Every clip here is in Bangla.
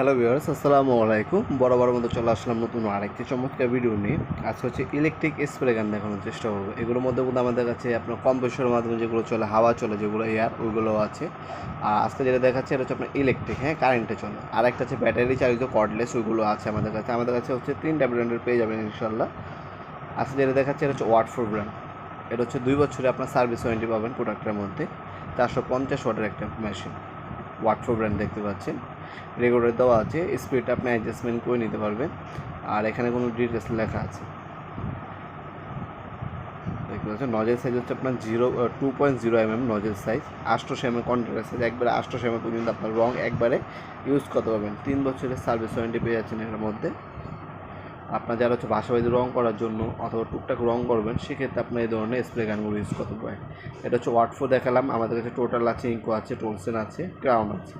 হ্যালো ভিউয়ার্স আসসালামু আলাইকুম। বড় মতো চলে আসলাম নতুন আরেকটি চমৎকার ভিডিও নিয়ে। আজকে হচ্ছে ইলেকট্রিক স্প্রে গান দেখানোর চেষ্টা করব। এগুলোর মধ্যে কিন্তু আমাদের কাছে আপনার কম্প্রেসরের মাধ্যমে যেগুলো চলে, হাওয়া চলে, যেগুলো এয়ার ওইগুলো আছে। আর আজকে যেটা দেখাচ্ছে এটা হচ্ছে আপনার ইলেকট্রিক হ্যাঁ কারেন্টে চলে। আর একটা হচ্ছে ব্যাটারি চালিত কর্ডলেস ওইগুলো আছে আমাদের কাছে। আমাদের কাছে হচ্ছে তিনটা ব্র্যান্ডের পেয়ে যাবেন ইনশাল্লাহ আজকে যেটা দেখাচ্ছে এটা হচ্ছে ওয়াট ফোর ব্র্যান্ড এটা হচ্ছে দুই বছরে আপনার সার্ভিস ওয়ারেন্টি পাবেন প্রোডাক্টের মধ্যে। চারশো পঞ্চাশ ওয়াটের একটা মেশিন ওয়াট ফোর ব্র্যান্ড দেখতে পাচ্ছেন। রেগুলার দেওয়া আছে স্পিডটা আপনি অ্যাডজাস্টমেন্ট করে নিতে পারবেন। আর এখানে কোনো ডিটেলস লেখা আছে। নজেল সাইজ হচ্ছে আপনার zero two point zero M M nozzle size আষ্টশো এম এম কন্ট্রাক্ট সাইজ একবারে আষ্টশো এম এম পর্যন্ত আপনার রং একবারে ইউজ করতে পারবেন। তিন বছরের সার্ভিস ওয়ারেন্টি পেয়ে যাচ্ছেন এর মধ্যে। আপনার যারা হচ্ছে বাসাবাড়িতে রং করার জন্য অথবা টুকটাক রং করবেন, সেক্ষেত্রে আপনার এই ধরনের স্প্রে গানগুলো ইউজ করতে পারেন। এটা হচ্ছে ওয়াটফো দেখালাম, আমাদের কাছে টোটাল আছে ইঙ্কো আছে টোলসেন আছে ক্রাউন আছে।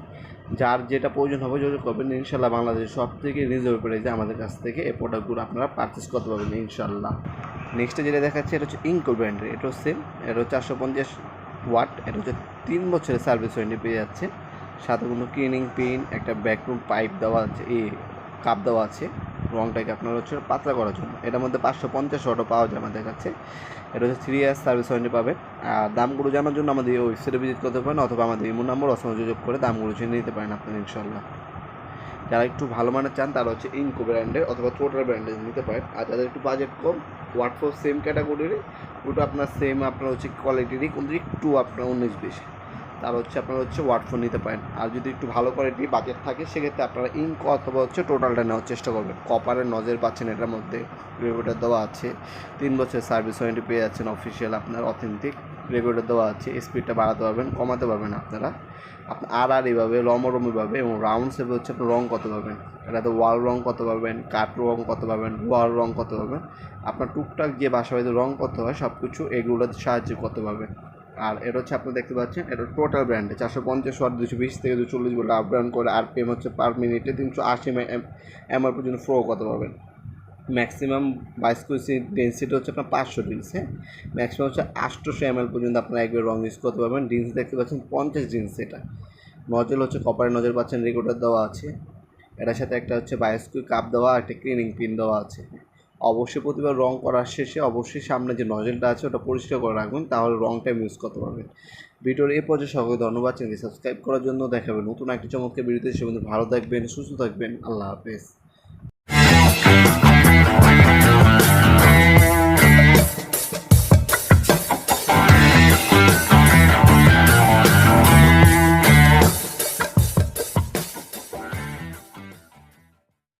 যার যেটা প্রয়োজন হবে যোগাযোগ করবেন, ইনশাল্লাহ বাংলাদেশের সব থেকে রিজনেবল প্রাইসে আমাদের কাছ থেকে এই প্রোডাক্টগুলো আপনারা পারচেস করতে পারবেন, ইনশাল্লাহ। নেক্সটে যেটা দেখাচ্ছে, এটা হচ্ছে ইঙ্কো ব্র্যান্ডের হচ্ছে সেম এটা হচ্ছে চারশো পঞ্চাশ ওয়াট এটা হচ্ছে তিন বছরের সার্ভিস ওয়ারেন্টি পেয়ে যাচ্ছে। সাথে কোনো ক্লিনিং পিন একটা ব্যাকরুম পাইপ দেওয়া আছে এ কাপ দেওয়া আছে। রংটাকে আপনার হচ্ছে পাতলা করার জন্য। এটার মধ্যে পাঁচশো পঞ্চাশ অটো পাওয়া যায় আমাদের কাছে। এটা হচ্ছে থ্রি ইয়ার্স সার্ভিস ওয়ারেন্টি পাবেন। আর দামগুলো জানার জন্য আমাদের এই ওয়েবসাইটে ভিজিট করতে পারেন অথবা আমাদের ইমো নাম্বার অসংখ্য যোগাযোগ করে দামগুলো জেনে নিতে পারেন আপনারা ইনশাল্লাহ যারা একটু ভালো মানের চান, তারা হচ্ছে ইনকো ব্র্যান্ডের অথবা টোটাল ব্র্যান্ডের নিতে পারেন। আর যাদের একটু বাজেট কম ওয়াট ফোর সেম ক্যাটাগরির ওটা আপনার সেম আপনার হচ্ছে কোয়ালিটিরই কিন্তু একটু আপনার উনিশ বেশি। তার হচ্ছে আপনারা হচ্ছে ওয়াটফোন নিতে পারেন। আর যদি একটু ভালো কোয়ালিটি বাজেট থাকে, সেক্ষেত্রে আপনারা ইঙ্ক অথবা হচ্ছে টোটালটা নেওয়ার চেষ্টা করবেন। কপারের নজর পাচ্ছেন এটার মধ্যে রেগুলেটার দেওয়া আছে। তিন বছর সার্ভিস ওয়ারেন্টি পেয়ে যাচ্ছেন অফিসিয়াল আপনার অথেন্টিক রেগুলেটার দেওয়া আছে। স্পিডটা বাড়াতে পারবেন, কমাতে পারবেন আপনারা। আপনার আর আর এইভাবে লমরমিভাবে এবং রাউন্ড শেপে হচ্ছে আপনি রং কত পাবেন। এটাতে ওয়াল রং কত পাবেন কাঠ রং কত পাবেন ওয়াল রং কত পাবেন। আপনার টুকটাক যে বাসা বাড়িতে রং কত হয় সব কিছু এগুলোর সাহায্যে কত পাবেন আর এটা হচ্ছে আপনি দেখতে পাচ্ছেন, এটা টোটাল ব্র্যান্ডে চারশো পঞ্চাশ ওয়াট দুশো বিশ থেকে দুশো চল্লিশ বলে আপ করে আর পিএম হচ্ছে পার মিনিটে তিনশো আশি এমআর পর্যন্ত ফ্লো করতে পাবেন। ম্যাক্সিমাম বাইস্কুইসি ডেন্সিটি হচ্ছে আপনার পাঁচশো ডিন্স হ্যাঁ? ম্যাক্সিমাম হচ্ছে আটশোশো এমএল পর্যন্ত আপনারা একবার রং ইউজ করতে পারবেন। ডিন্স দেখতে পাচ্ছেন পঞ্চাশ ডিন্স এটা। নজল হচ্ছে কপারের নজর পাচ্ছেন রেগুলার দেওয়া আছে। এটার সাথে একটা হচ্ছে বায়োস্কুই কাপ দেওয়া আর একটা ক্লিনিং পিন দেওয়া আছে। অবশ্যই প্রতিবার রং করার শেষে অবশ্যই সামনে যে নজেলটা আছে ওটা পরিষ্কার করে রাখবেন, তাহলে রংটা ইউজ করতে পারবেন। ভিডিওর এ পর্যায়ে সকলকে ধন্যবাদ, চ্যানেলটি সাবস্ক্রাইব করার জন্য দেখাবেন নতুন একটি চমৎকার ভিডিওতে। সে ভালো থাকবেন, সুস্থ থাকবেন, আল্লাহ হাফেজ।